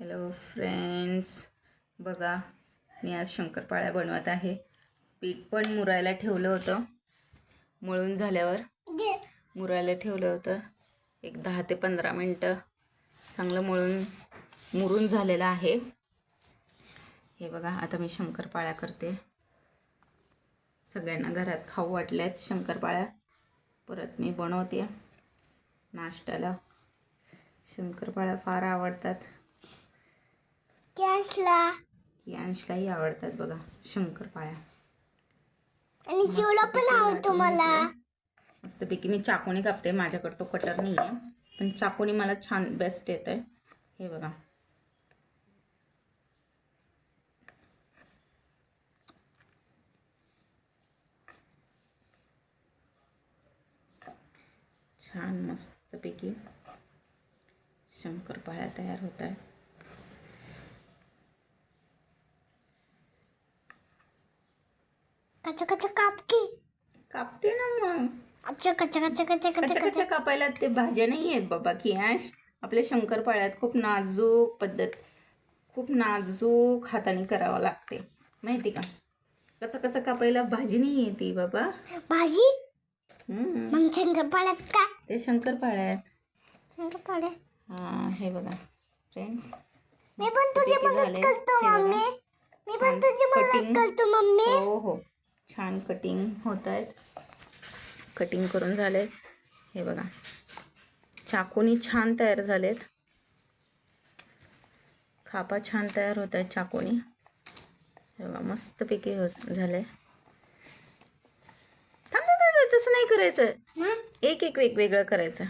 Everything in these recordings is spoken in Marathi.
हॅलो फ्रेंड्स बघा मी आज शंकरपाळ्या बनवत आहे. पीठ पण मुरायला ठेवलं होतं. मळून झाल्यावर मुरायला ठेवलं होतं. एक दहा ते पंधरा मिनटं चांगलं मळून मुरून झालेलं आहे. हे बघा आता मी शंकरपाळ्या करते. सगळ्यांना घरात खाऊ वाटल्यात शंकरपाळ्या. परत मी बनवते. नाश्त्याला शंकरपाळ्या फार आवडतात. गॅसला की अंशलाही आवडतात बघा शंकरपाळ्या. आणि चिवला पण आवडतो मला. मस्तपैकी मी चाकूने कापते माझ्याकडे तो कटर नाही आहे पण चाकूने मला छान बेस्ट येत आहे हे बघा. छान मस्तपैकी शंकरपाळ्या तयार होत आहे कच्चा कच्चा काप की कापते ना मग. अच्छा कच्चा कच्चा कच्चा कच्चा कच्च्या कापायला ते भाज्या नाही आहेत बाबा कियाश आपल्या शंकरपाळ्यात खूप नाजूक पद्धत खूप नाजूक हाताने करावं लागते. माहिती का? कच्चा कच्चा कापायला भाजी नाही येते बाबा. भाजी? हम्म, मग शंकरपाड्यात का? ते शंकरपाळ्या. आहेत शंकरपाड्या हां हे बघा फ्रेंड्स मी पण तुझी मदत करतो मम्मी. मी पण तुझी मदत कटिंग करतो मम्मी. हो हो. छान कटिंग होत आहेत कटिंग करून झालेत. हे बघा. चाकूनी छान तयार झालेत. खापा छान तयार होत आहेत चाकूनी. हे बघा मस्तपैकी होत झाले थांब तसं नाही करायचं. हं? एक एक वेगवेगळं करायचं.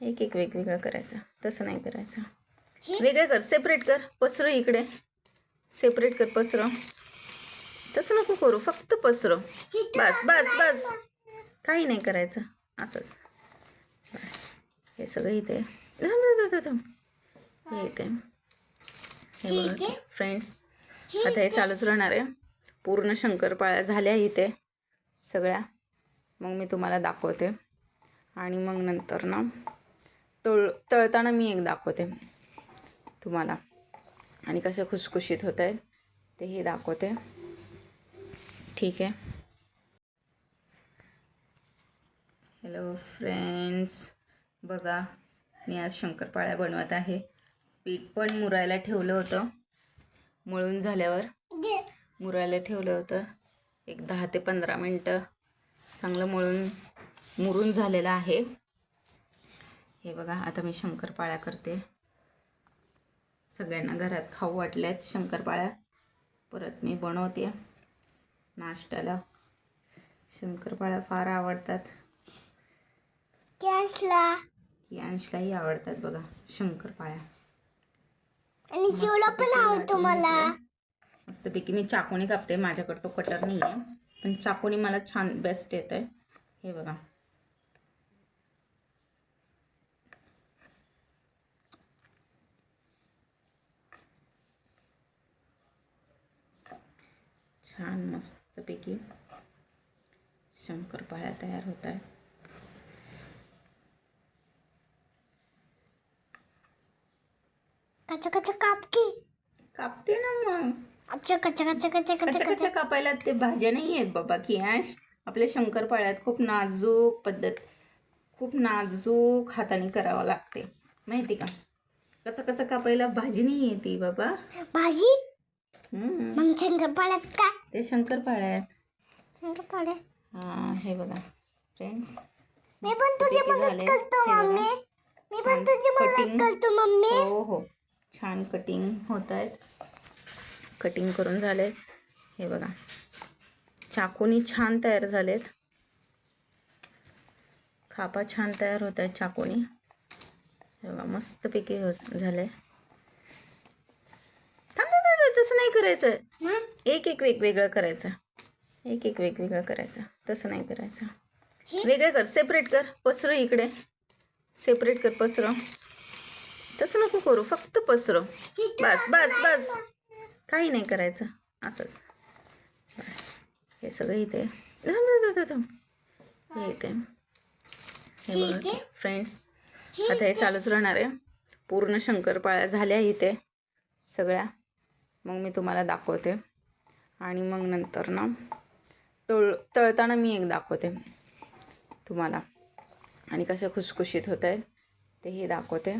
एक एक वेगवेगळं करायचं. तसं नाही करायचं. हे? वेगळं कर सेपरेट कर. पसरं इकडे. सेपरेट कर पसरं तसं नको करू फक्त पसरं बस बस बस. काही नाही करायचं असंच. हे सगळं इथे. हे इथे. हे बघा. फ्रेंड्स आता हे चालूच राहणार आहे. पूर्ण शंकरपाळ्या झाल्या इथे सगळ्या. मग मी तुम्हाला दाखवते. आणि मग नंतर ना तळ तळताना मी एक दाखवते. तुम्हाला. आणि कसे खुसखुशीत होत आहेत तेही दाखवते. ठीक आहे हॅलो फ्रेंड्स बघा मी आज शंकरपाळ्या बनवत आहे. पीठ पण मुरायला ठेवलं होतं. मळून झाल्यावर मुरायला ठेवलं होतं. एक दहा ते पंधरा मिनटं चांगलं मळून मुरून झालेलं आहे. हे बघा आता मी शंकरपाळ्या करते. सगळ्यांना घरात खाऊ वाटल्यात शंकरपाळ्या. परत मी बनवते. नाश्त्याला. शंकरपाळ्या फार आवडतात. गॅसला की अंशलाही आवडतात बघा शंकरपाळ्या. आणि चिवला पण आवडतो मला मस्तपैकी मी चाकूने कापते माझ्याकडे तो कटर नाही आहे पण चाकूने मला छान बेस्ट येत आहे हे बघा. छान मस्तपैकी शंकरपाळ्या तयार होत आहेत. कच्चा कच्चा काप की कापते ना मग. अच्छा कच्चा कच्चा कच्चा कच्चा कच्च्या कापायला ते भाज्या नाही आहेत बाबा कियाश आपल्या शंकरपाळ्यात खूप नाजूक पद्धत खूप नाजूक हाताने करावं लागते. माहिती का? कच्चा कच्चा कापायला भाजी नाही येते बाबा. भाजी? हम्म, मग शंकरपाड्यात का ते शंकरपाळ्या आहेत. हां हे बघा फ्रेंड्स मी पण तुझी मदत. करतो हे. मम्मी. मी पण तुझी मदत. करतो मम्मी. हो हो. छान कटिंग होत आहेत. कटिंग करून झाले हे बघा. चाकूनी छान तयार झालेत. खापा छान तयार होत आहेत चाकूनी. हे बघा मस्तपैकी होत झाले. तसं नाही करायचं? एक एक वेगवेगळं करायचं. एक एक वेगवेगळं करायचं. तसं नाही करायचं? वेगळं कर. सेपरेट कर. पसरं इकडे. सेपरेट कर पसरं तसं नको करू. फक्त पसरं बस बस बस. काही नाही करायचं. असंच. हे सगळं इथे. हे इथे. हे बघा. फ्रेंड्स आता हे चालूच राहणार आहे. पूर्ण शंकरपाळ्या झाल्या इथे. सगळ्या. मग मी तुम्हाला दाखवते. आणि मग नंतर ना तळ तळताना मी एक दाखवते तुम्हाला. आणि कसे खुसखुशीत होत आहेत तेही दाखवते.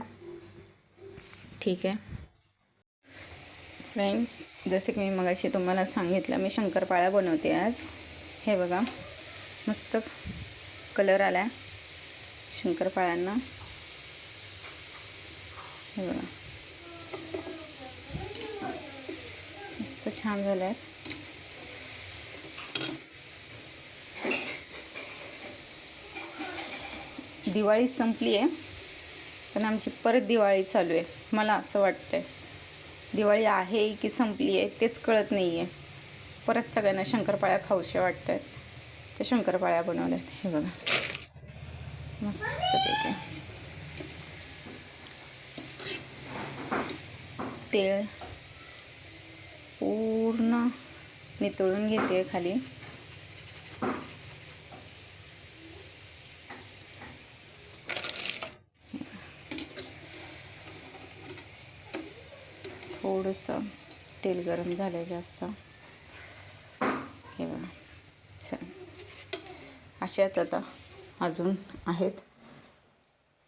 ठीक आहे. फ्रेंड्स जसे की मी मगाशी तुम्हाला सांगितलं मी शंकरपाळ्या बनवते आज. हे बघा मस्त कलर आला आहे शंकरपाळ्यांना. हे बघा. मस्त छान झालं आहे दिवाळी संपली आहे पण आमची परत दिवाळी चालू आहे. मला असं वाटतंय. दिवाळी आहे की संपली आहे तेच कळत नाही आहे परत सगळ्यांना शंकरपाळ्या खाऊशा वाटत आहेत त्या शंकरपाळ्या बनवल्यात. हे बघा. मस्त पैकी. तेल. पूर्ण. नितळून घेते खाली. थोडंसं तेल गरम झालं जास्त. हे बघा. चल. अशाच आता अजून आहेत.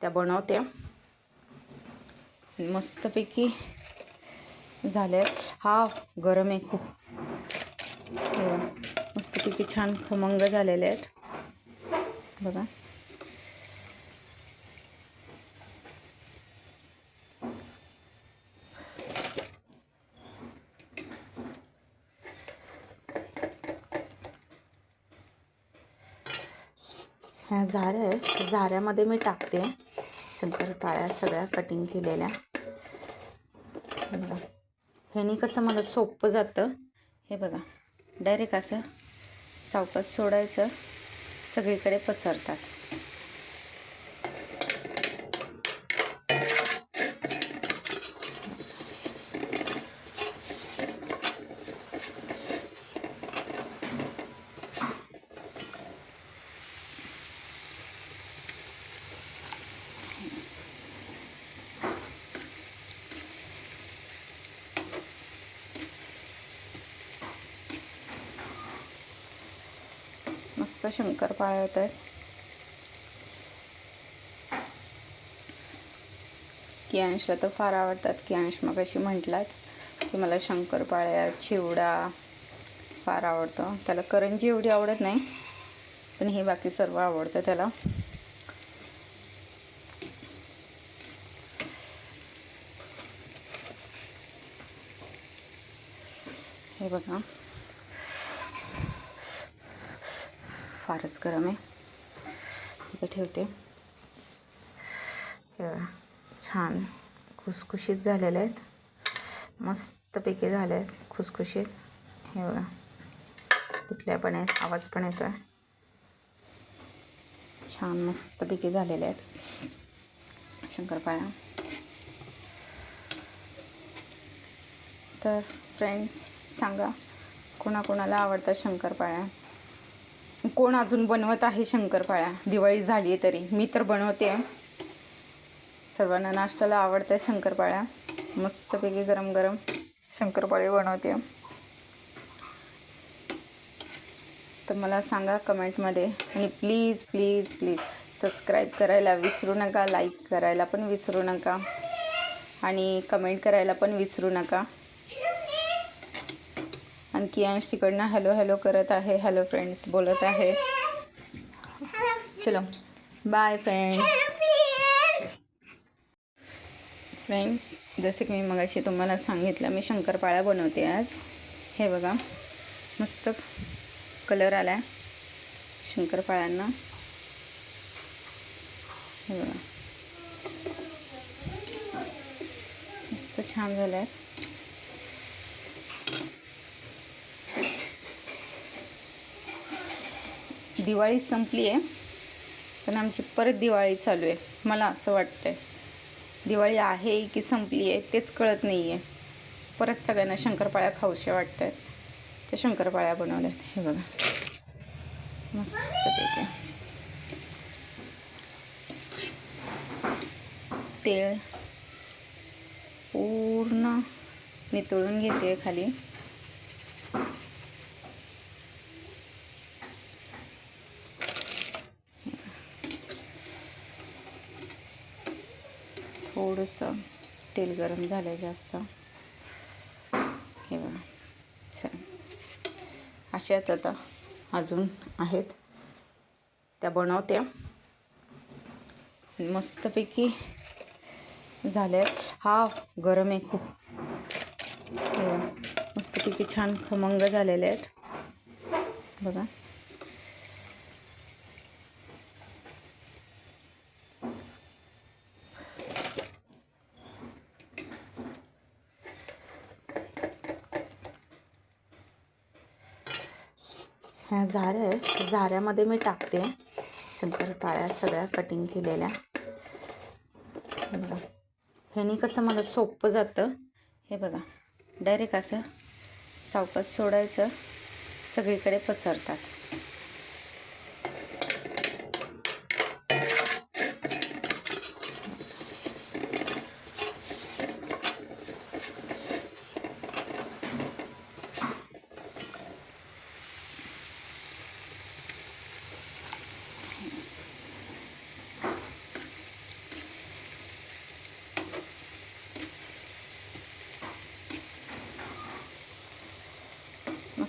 त्या बनवत्या मस्तपैकी झाल्या. हा गरम आहे खूप. मस्त किती मस्तपैकी छान खमंग झालेले आहेत. बघा. ह्या झाऱ्या आहेत झाऱ्यामध्ये मी टाकते. शंकरपाळ्या सगळ्या कटिंग केलेल्या. बघा. ह्यानी कसं मला सोपं जातं हे बघा. डायरेक्ट असं सावकाश सोडायचं. सगळीकडे पसरतात. मस्त शंकरपाळ्या होत आहेत. कियांशला तर फार आवडतात. कियांश मग अशी म्हटलाच की मला शंकरपाळ्या चिवडा फार आवडतं. त्याला करंजी एवढी आवडत नाही पण हे बाकी सर्व आवडतं त्याला. हे बघा. फारच गरम आहे. इथे ठेवते. हे छान खुसखुशीत झालेले आहेत. मस्तपैकी झाले आहेत खुसखुशीत. हे बघा कुठल्या पण आहेत आवाज पण येतो आहे छान मस्तपैकी झालेले आहेत. शंकरपाळ्या. तर फ्रेंड्स सांगा कोणाकोणाला आवडतात शंकरपाळ्या? कोण अजून बनवत आहे शंकरपाळ्या? दिवाळी झाली आहे तरी. मी तर बनवते. सर्वांना नाश्त्याला आवडतात शंकरपाळ्या. मस्तपैकी गरम गरम शंकरपाळी बनवते. तर मला सांगा कमेंटमध्ये आणि प्लीज प्लीज प्लीज सबस्क्राईब करायला विसरू नका लाईक करायला पण विसरू नका आणि कमेंट करायला पण विसरू नका. आणखी अंश तिकडनं हॅलो हॅलो करत आहे. हॅलो फ्रेंड्स बोलत आहे. चलो. Bye friends. फ्रेंड्स जसे की मी मगाशी तुम्हाला सांगितलं मी शंकरपाळ्या बनवते आज. हे बघा मस्त कलर आला आहे शंकरपाळ्यांना हे बघा. मस्त छान झालं आहे दिवाळी संपली आहे पण आमची परत दिवाळी चालू आहे. मला असं वाटतं आहे दिवाळी आहे की संपली आहे तेच कळत नाही आहे परत सगळ्यांना शंकरपाळ्या खाऊशा वाटत आहेत त्या शंकरपाळ्या बनवल्यात. हे बघा. मस्तपैकी तेल पूर्ण नितळून घेते खाली. थोडंसं तेल गरम झालं जास्त. हे बघा. चल. अशाच आता अजून आहेत. त्या बनवत्या मस्तपैकी झाल्या. हा गरम आहे खूप. मस्तपैकी छान खमंग झालेले आहेत. बघा. ह्या झाऱ्या आहेत झाऱ्यामध्ये मी टाकते. शंकरपाळ्या सगळ्या कटिंग केलेल्या. बघा. ह्यानी कसं मला सोपं जातं. हे बघा. डायरेक्ट असं सावकाश सोडायचं. सगळीकडे पसरतात.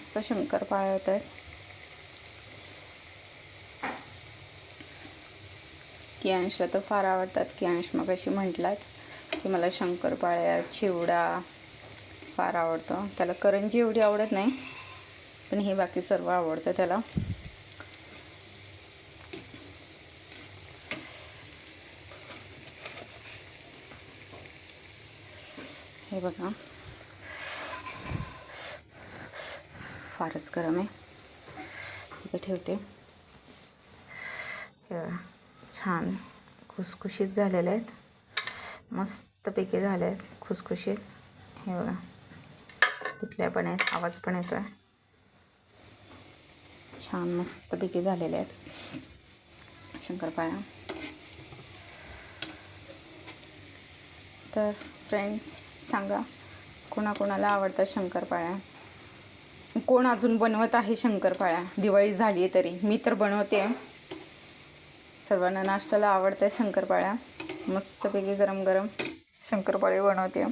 मस्त शंकरपाळ्या होत आहेत. कियांशला तर फार आवडतात. कियांश मग अशी म्हटलाच की मला शंकरपाळ्या चिवडा फार आवडतो. त्याला करंजी एवढी आवडत नाही पण हे बाकी सर्व आवडतं त्याला. हे बघा. फारच गरम आहे. इथे ठेवते. छान खुसखुशीत झालेले आहेत. मस्तपैकी झाले आहेत खुसखुशीत. हे बघा कुठल्या पण आहेत आवाज पण येतो आहे छान मस्तपैकी झालेले आहेत. शंकरपाळ्या. तर फ्रेंड्स सांगा कोणाकोणाला आवडतात शंकरपाळ्या? कोण अजून बनवत आहे शंकरपाळ्या? दिवाळी झाली आहे तरी. मी तर बनवते. सर्वांना नाश्त्याला आवडतात शंकरपाळ्या. मस्तपैकी गरम गरम शंकरपाळी बनवते.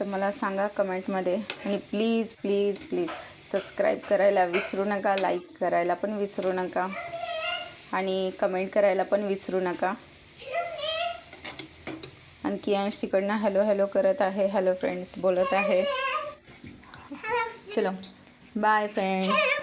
तर मला सांगा कमेंटमध्ये आणि प्लीज प्लीज प्लीज सबस्क्राईब करायला विसरू नका लाईक करायला पण विसरू नका आणि कमेंट करायला पण विसरू नका. आणखी अंश तिकडनं हॅलो हॅलो करत आहे. हॅलो फ्रेंड्स बोलत आहे. चलो. Bye friends.